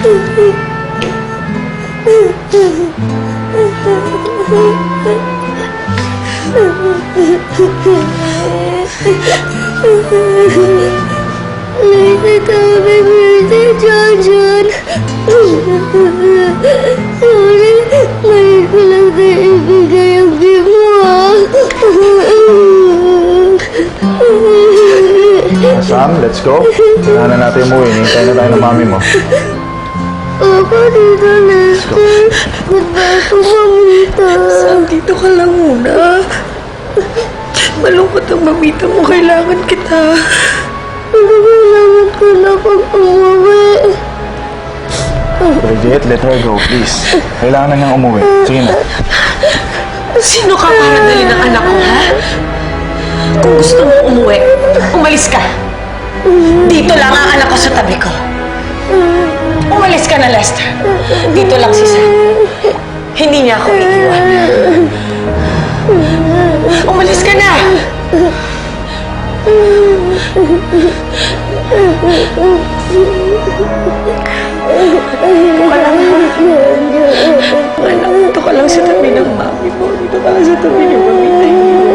Ko yun si John John. Sorry, ngayon ko lang sa ibigay ang gift mo ah. Sam, let's go. Kailangan na natin umuwi. Hintay na tayo ng mami mo. Ako dito, Lester. Goodbye po, mamita. Sam, dito ka lang muna. Malungkot ang mamita mo. Kailangan kita. Kailangan ko na pag umuwi. Bridget, let her go, please. Kailangan na niyang umuwi. Sige na. Sino ka para dali ng anak ko, ha? Kung gusto mo umuwi, umalis ka. Dito lang ang anak ko sa tabi ko. Lester. Dito lang si Sam. Hindi niya ako iiwan. Umalis ka na! Dito ka lang? Anak, dito ka lang sa tabi ng mami mo. Dito ka lang sa tabi ng mami. Iiwan.